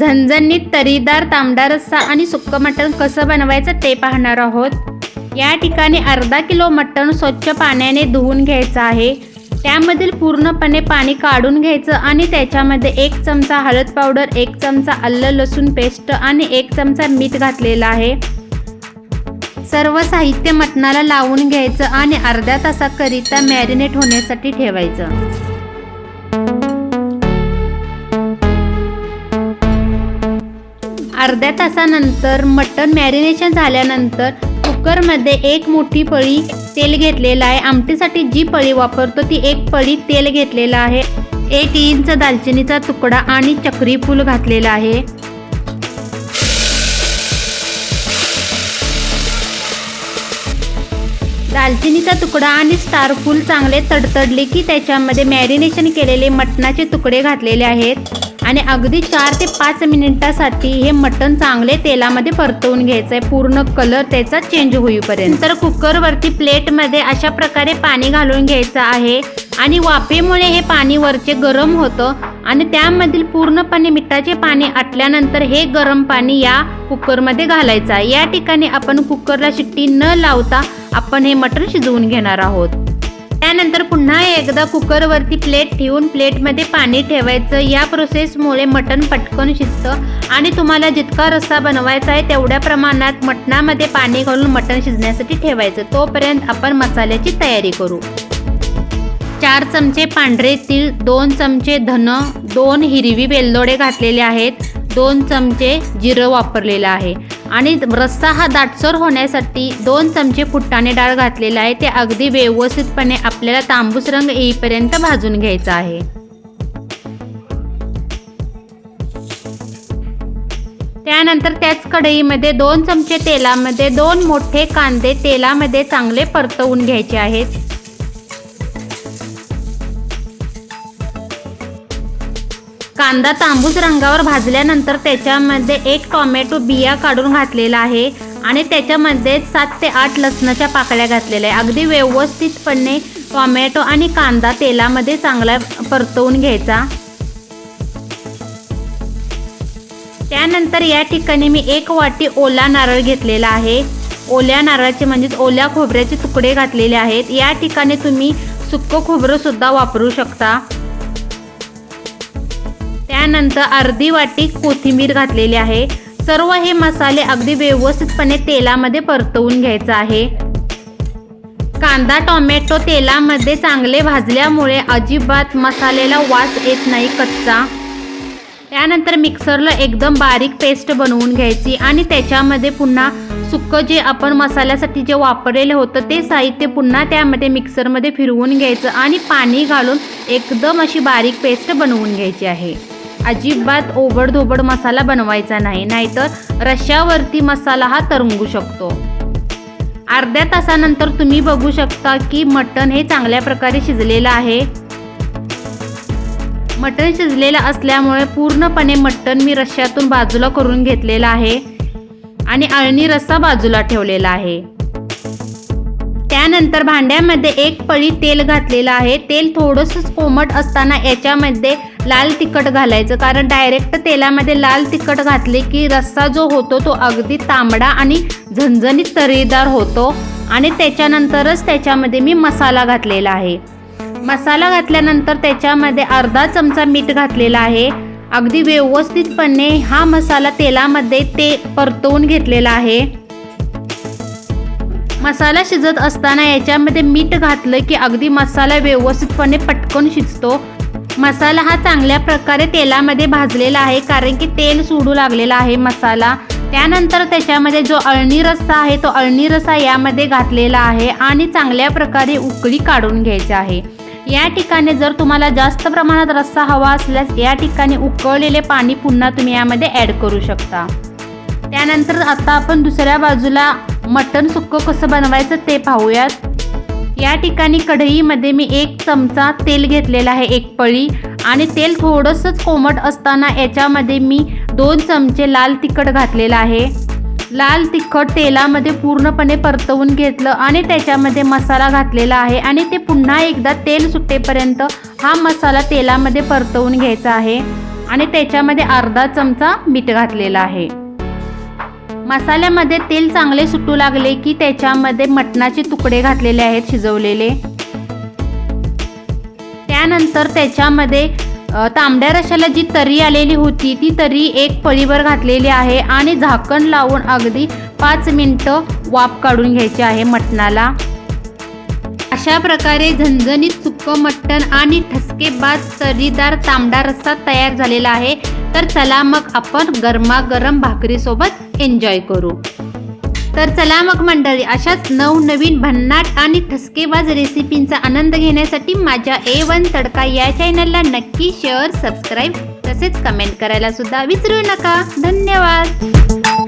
झणझणीत तरीदार तांबडा रस्सा आणि सुक्कं मटण कसं बनवायचं ते पाहणार आहोत. या ठिकाणी अर्धा किलो मटण स्वच्छ पाण्याने धुवून घ्यायचं आहे. त्यामधील पूर्णपणे पाणी काढून घ्यायचं आणि त्याच्यामध्ये एक चमचा हळद पावडर एक चमचा आलं लसूण पेस्ट आणि एक चमचा मीठ घातलेलं आहे. सर्व साहित्य मटणाला लावून घ्यायचं आणि अर्ध्या तासाकरिता मॅरिनेट होण्यासाठी ठेवायचं. अर्ध्या तासानंतर मटण मॅरिनेशन झाल्यानंतर कुकरमध्ये एक मोठी पळी तेल घेतलेलं आहे. आमटीसाठी जी पळी वापरतो ती एक पळी तेल घेतलेलं आहे. एक इंच दालचिनीचा तुकडा आणि चक्री फूल घातलेला आहे. दालचिनीचा तुकडा आणि स्टार फूल चांगले तडतडले की त्याच्यामध्ये मॅरिनेशन केलेले मटणाचे तुकडे घातलेले आहेत. आणि अगदी चार ते पाच मिनिटासाठी हे मटण चांगले तेलामध्ये परतवून घ्यायचं आहे पूर्ण कलर त्याचा चेंज होईपर्यंत. तर कुकरवरती प्लेटमध्ये अशा प्रकारे पाणी घालून घ्यायचं आहे. आणि वाफेमुळे हे पाणी वरचे गरम होतं. आणि त्यामधील पूर्णपणे मिठाचे पाणी आटल्यानंतर हे गरम पाणी या कुकरमध्ये घालायचं आहे. या ठिकाणी आपण कुकरला शिट्टी न लावता आपण हे मटण शिजवून घेणार आहोत. त्यानंतर पुन्हा एकदा कुकरवरती प्लेट ठेवून प्लेटमध्ये पाणी ठेवायचं. या प्रोसेसमुळे मटण पटकन शिजतं आणि तुम्हाला जितका रस्सा बनवायचा आहे तेवढ्या प्रमाणात मटणामध्ये पाणी घालून मटण शिजण्यासाठी ठेवायचं. तोपर्यंत आपण मसाल्याची तयारी करू. चार चमचे पांढरे तीळ दोन चमचे धन दोन हिरवी वेलदोडे घातलेले आहेत दोन चमचे जिरं वापरलेलं आहे. आणि रस्सा हा दाटसर होण्यासाठी दोन चमचे फुट्टाने डाळ घातलेला आहे. ते अगदी व्यवस्थितपणे आपल्याला तांबूस रंग येईपर्यंत भाजून घ्यायचा आहे. त्यानंतर त्याच कढईमध्ये दोन चमचे तेलामध्ये दोन मोठे कांदे तेलामध्ये चांगले परतवून घ्यायचे आहेत. कांदा तांबूस रंगावर भाजल्यानंतर त्याच्यामध्ये एक टोमॅटो बिया काढून घातलेला आहे आणि त्याच्यामध्ये सात ते आठ लसणाच्या पाकळ्या घातलेल्या आहे. अगदी व्यवस्थितपणे टोमॅटो आणि कांदा तेलामध्ये चांगला परतवून घ्यायचा. त्यानंतर या ठिकाणी मी एक वाटी ओला नारळ घेतलेला आहे. ओल्या नारळाचे म्हणजेच ओल्या खोबऱ्याचे तुकडे घातलेले आहेत. या ठिकाणी तुम्ही सुक्कं खोबरंसुद्धा वापरू शकता. त्यानंतर अर्धी वाटी कोथिंबीर घातलेली आहे. सर्व हे मसाले अगदी व्यवस्थितपणे तेलामध्ये परतवून घ्यायचं आहे. कांदा टोमॅटो तेलामध्ये चांगले भाजल्यामुळे अजिबात मसाल्याला वास येत नाही कच्चा. त्यानंतर मिक्सरला एकदम बारीक पेस्ट बनवून घ्यायची आणि त्याच्यामध्ये पुन्हा सुक्कं जे आपण मसाल्यासाठी जे वापरलेलं होतं ते साहित्य पुन्हा त्यामध्ये मिक्सरमध्ये फिरवून घ्यायचं आणि पाणी घालून एकदम अशी बारीक पेस्ट बनवून घ्यायची आहे. अजिबात ओबडधोबड मसाला बनवायचा नाही नाहीतर रश्यावरती मसाला हा तरंगू शकतो. अर्ध्या तासानंतर तुम्ही बघू शकता की मटण हे चांगल्या प्रकारे शिजलेलं आहे. मटण शिजलेलं असल्यामुळे पूर्णपणे मटण मी रश्श्यातून बाजूला करून घेतलेलं आहे आणि अळणी रस्सा बाजूला ठेवलेला आहे. त्यानंतर भांड्यामध्ये एक पळी तेल घातलेलं आहे. तेल थोडंसं कोमट असताना याच्यामध्ये लाल तिखट घालायचं. कारण डायरेक्ट तेलामध्ये लाल तिखट घातले की रस्सा जो होतो तो अगदी तांबडा आणि झणझणीत तरीदार होतो. आणि त्याच्यानंतरच त्याच्यामध्ये मी मसाला घातलेला आहे. मसाला घातल्यानंतर त्याच्यामध्ये अर्धा चमचा मीठ घातलेला आहे. अगदी व्यवस्थितपणे हा मसाला तेलामध्ये ते परतवून घेतलेला आहे. मसाला शिजत असताना याच्यामध्ये मीठ घातलं की अगदी मसाला व्यवस्थितपणे पटकन शिजतो. मसाला हा चांगल्या प्रकारे तेलामध्ये भाजलेला आहे कारण की तेल सोडू लागलेला आहे मसाला. त्यानंतर त्याच्यामध्ये जो अळणी रस्सा आहे तो अळणी रस्सा यामध्ये घातलेला आहे आणि चांगल्या प्रकारे उकळी काढून घ्यायची आहे. या ठिकाणी जर तुम्हाला जास्त प्रमाणात रस्सा हवा असल्यास या ठिकाणी उकळलेले पाणी पुन्हा तुम्ही यामध्ये ॲड करू शकता. त्यानंतर आता आपण दुसऱ्या बाजूला मटण सुक्कं कसं बनवायचं ते पाहूयात. या ठिकाणी कढईमध्ये मी एक चमचा तेल घेतलेला आहे एक पळी. आणि तेल थोडंसंच कोमट असताना याच्यामध्ये मी दोन चमचे लाल तिखट घातलेलं आहे. लाल तिखट तेलामध्ये पूर्णपणे परतवून घेतलं आणि त्याच्यामध्ये मसाला घातलेला आहे. आणि ते पुन्हा एकदा तेल सुटेपर्यंत हा मसाला तेलामध्ये परतवून घ्यायचा आहे. आणि त्याच्यामध्ये अर्धा चमचा मीठ घातलेला आहे. मसाल्यामध्ये तेल चांगले सुटू लागले की त्याच्यामध्ये मटणाचे तुकडे घातलेले आहेत शिजवलेले. त्यानंतर त्याच्यामध्ये तांबड्या रशाला जी तरी आलेली होती ती तरी एक पळीवर घातलेली आहे आणि झाकण लावून अगदी पाच मिनटं वाफ काढून घ्यायची आहे मटणाला. अशा प्रकारे झणझणीत सुक्क मटण आणि ठसकेबाज तरीदार तांबडा रस्सा तयार झालेला आहे. तर चला मग आपण गरमागरम भाकरीसोबत एन्जॉय करू. तर चला मग मंडळी अशाच नवनवीन भन्नाट आणि ठसकेबाज रेसिपींचा आनंद घेण्यासाठी माझ्या ए वन तडका या चॅनलला नक्की शेअर सबस्क्राईब तसेच कमेंट करायला सुद्धा विसरू नका. धन्यवाद!